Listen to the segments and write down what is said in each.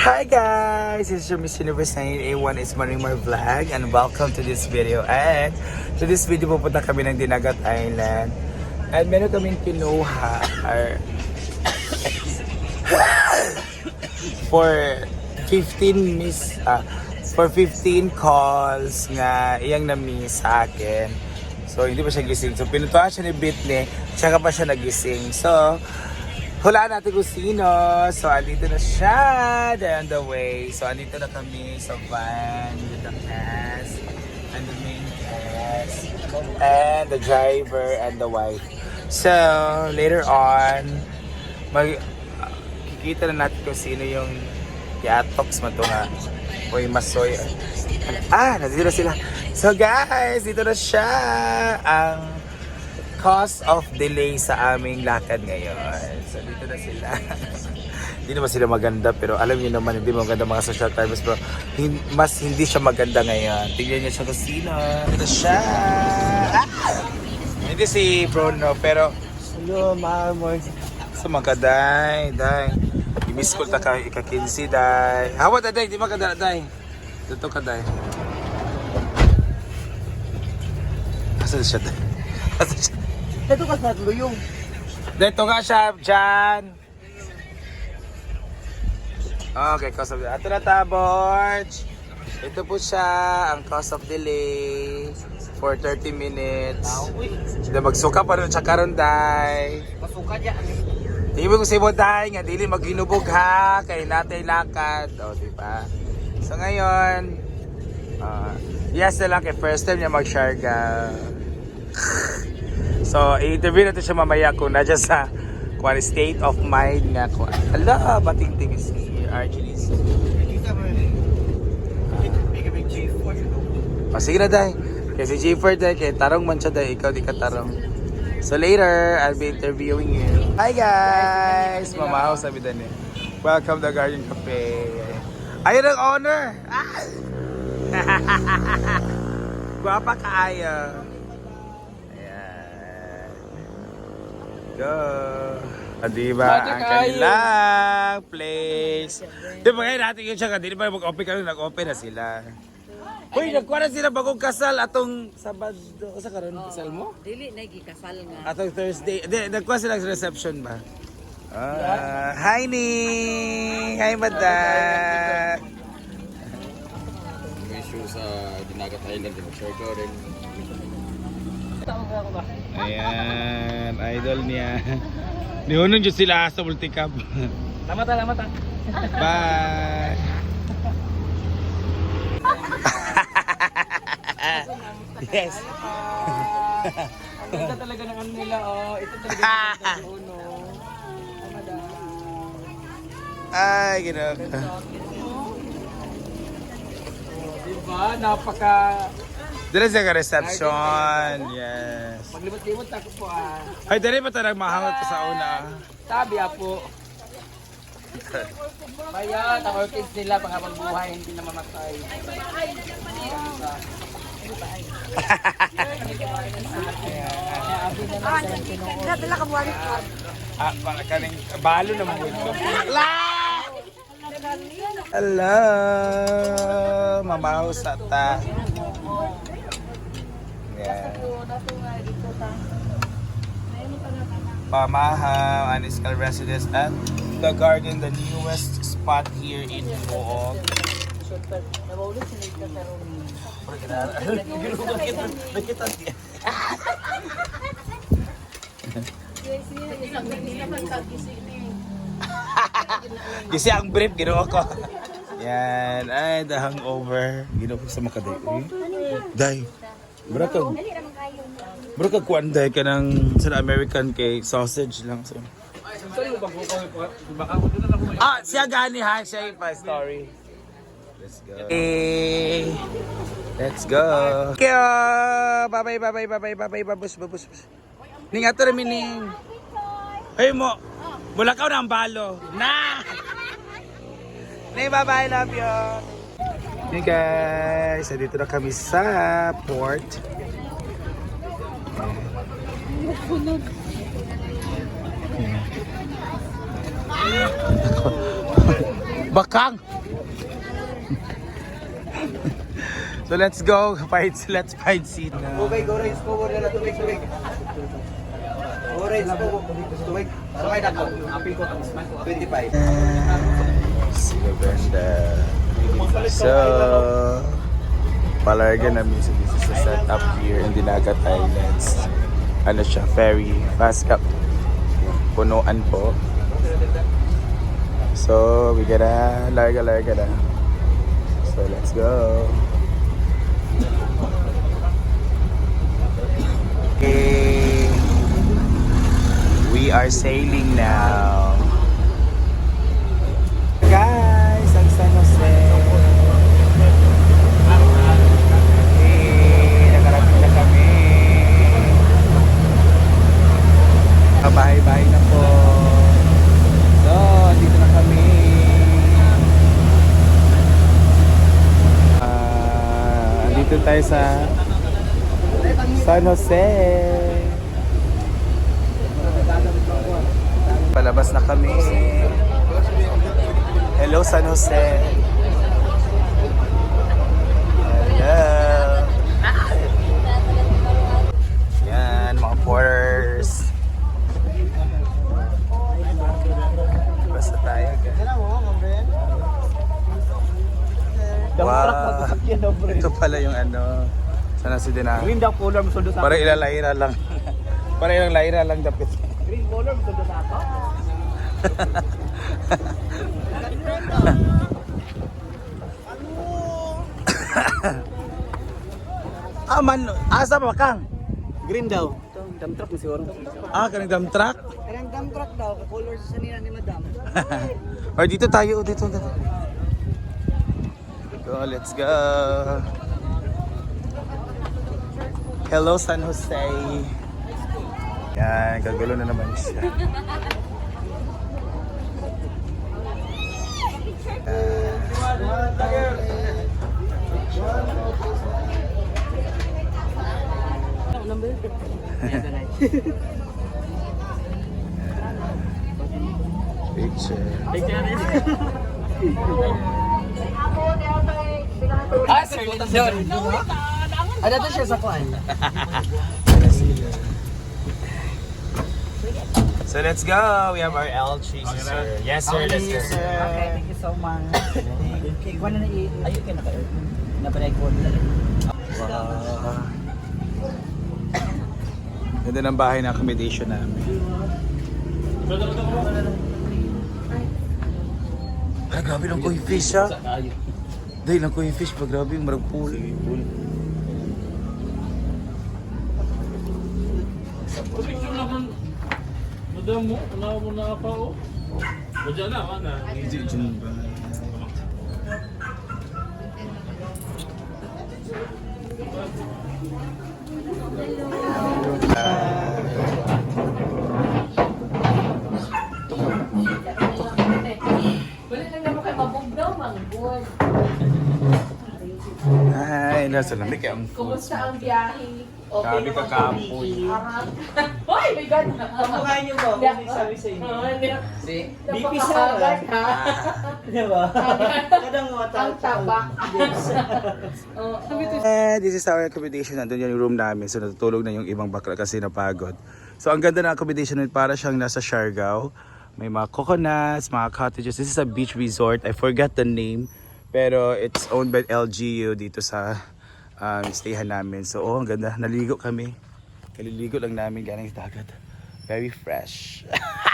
Hi guys! Is your Miss Universe 981 is Marimar Vlog and welcome to this video. And to this video pupunta kami ng Dinagat Island. And meron kaming kinuha or for 15 miss ah, for 15 calls nga iyang na-miss sa akin. So hindi pa siya gising. So pinuntahan siya ni Britney, tsaka pa siya nagising. So Hulaan natin kung sino. So, andito na siya. They're on the way. So, andito na kami sa van with the cast and the main cast and the driver and the wife. So, later on, mag kikita na natin kung sino yung yatoks man to nga. O masoy. Ah, nandito na sila. So guys, dito na siya. Ang cause of delay sa aming lakad ngayon. So dito na sila. hindi naman sila maganda pero alam niyo naman hindi maganda mga social times pero hin- mas hindi siya maganda ngayon. Tingnan niyo siya kung sino. Ito siya. Ah! Hindi si Bruno pero hello mama. Sa mga day. I-miss ko ta ka ika-15 day. Hawa da day, di maganda day. Dito ka day. Asan siya day? Asan siya? Dito ka sa luyong. Dito nga siya, dyan. Okay, cause of... Ito na ta, Borge. Ito po siya, ang cause of delay for 30 minutes. Then magsuka pa rin siya karon day. Masuka dyan. Ibig ko sa day, nga dili maghinubog ha, kay natay lakad. O, di ba? So ngayon, ah, yes na lang kay first time niya mag-sharga. So, i-interview natin siya mamaya kung nadya sa kung ano state of mind nga ko. Ala, bating ting is here. Actually, so. O, sige na, day. Kasi G4 day, kay tarong man siya day, ikaw di ka tarong. So later, I'll be interviewing you. Hi guys! Mamahaw sabi din eh. Welcome to Garden Cafe. Ayun ang owner! Ah! Guwapa kaayo. Ayan. Go! Di ba? Ang kanilang place. Di ba ngayon natin yun siya, di ba mag-open kami, nag-open na sila. Uy, nagkuha na sila bagong kasal atong Sabado. Sa karon kasal mo? Dili na gikasal nga. Atong Thursday. Di, nagkuha sila sa reception ba? Ah, hi Ning! Hi madam! May issue sa Dinagat Island, mag-share ko rin. Ayan, idol niya. Nihunong dyan sila sa multicam. Tama ta, tama ta. Bye! yes. Ganda talaga ng ano nila, oh. Ito talaga oh. Tama da. Ay, ginawa Oh, diba? Napaka... Dala siya ka reception. Yes. Maglimot-limot ako po, ah. Ay, dali pa talagang mahangat pa sa una. Sabi, ah, po. Kaya, ang orchids nila, panghabang buhay, hindi na mamatay. Ah, mga kaning balo na mo ito. Hello! Mamaw sa ta. Yeah. Pamahaw, Aniskal Residence at The Garden, the newest spot here in Boog. Kasi ang brief, ginawa ko. Yan, ay, the hangover. Ginawa ko sa makaday. Day. Bro ka, bro ka kuan day ka ng sa American cake, sausage lang. So. Ah, siya gani ha, siya yung pa story. Let's go. Okay. Let's go. Okay, oh. bye-bye, bye-bye, bye-bye, bye-bye, babus, babus, babus. Ning ato rin mining. Hey mo, ka na ang balo. Na! Ning, bye-bye, love you. Hey guys, dito na kami sa port. Bakang! so let's go. Find, let's find seat na. Tubig, orange wala na tubig, tubig. Orange po, tubig. Sakay na po. Apil ko, 25. Sila ganda. So, palarga sa this is a setup here in Dinagat Islands. Ano siya, ferry, fast cup. Punuan po. So, we gotta larga larga na. So, let's go. Okay. We are sailing now. Guys, ang San Jose. Hey, nakarating na kami. Kabahay-bahay na po. So, dito na kami. Andito tayo sa San Jose. Palabas na kami. Hello, San Jose. Hello. Yan, mga porters. Basta tayo, guys. Wow. Ito pala yung ano. Sana si Dina. Green daw color, musundo sa Para ilalayra lang. Para ilang layra lang dapit. Green color, musundo sa ako. Ah, man, asa pa kang? Green daw. Dump truck mo siguro. Ah, kanang dump truck? Karang dump truck daw, ka-color sa sanina ni madam. Or dito tayo, dito, dito. Go, let's go. Hello, San Jose. Yan, gagulo na naman siya. Picture. Ah, sir, doon. Ano to siya sa kwan? So let's go. We have our LG, sir. Yes, sir. Let's go. Okay, thank you so much. Okay, kwan na i... Ayun ka na kayo. Nabalay ko. Wow. Ganda ng bahay na accommodation namin. Ah, grabe lang koi fish ha. Dahil lang koi fish pa, grabe yung marag pool. Madam mo, wala mo na pa o. Wala na, wala. Diyan ba? Nasa lamig ang Kumusta ang biyahe? Grabe ka kapoy. Harap. Hoy, my God! Kamukha niyo ba? Kung sabi sa inyo. Oo, hindi. Si? Napakahagat, ha? Di ba? Kadang Ang taba. Oo. Eh, this is our accommodation. Nandun yung room namin. So, natutulog na yung ibang bakla kasi napagod. So, ang ganda ng accommodation namin para siyang nasa Siargao. May mga coconuts, mga cottages. This is a beach resort. I forgot the name. Pero it's owned by LGU dito sa um, stayhan namin. So, oh, ang ganda. Naligo kami. Kaliligo lang namin galing sa dagat. Very fresh.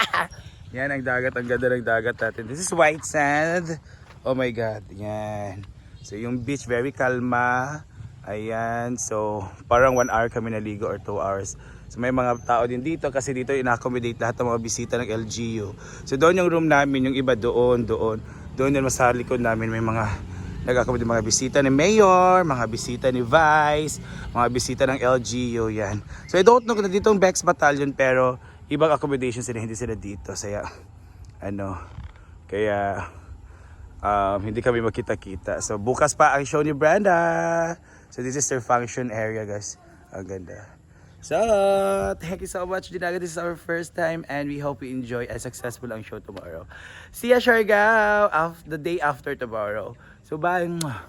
Yan ang dagat. Ang ganda ng dagat natin. This is white sand. Oh my God. Yan. So, yung beach very kalma. Ayan. So, parang one hour kami naligo or two hours. So, may mga tao din dito kasi dito ina-accommodate lahat ng mga bisita ng LGU. So, doon yung room namin. Yung iba doon, doon. Doon din mas sa likod namin may mga nag-accommodate mga bisita ni Mayor, mga bisita ni Vice, mga bisita ng LGU, yan. So I don't know kung dito ang Bex Battalion pero ibang accommodation sila, hindi sila dito. Kaya, ano, kaya um, hindi kami makita-kita. So bukas pa ang show ni Brenda. So this is their function area guys. Ang ganda. So, thank you so much, Dinaga. This is our first time and we hope you enjoy and successful ang show tomorrow. See ya, Siargao, the day after tomorrow. So, bye.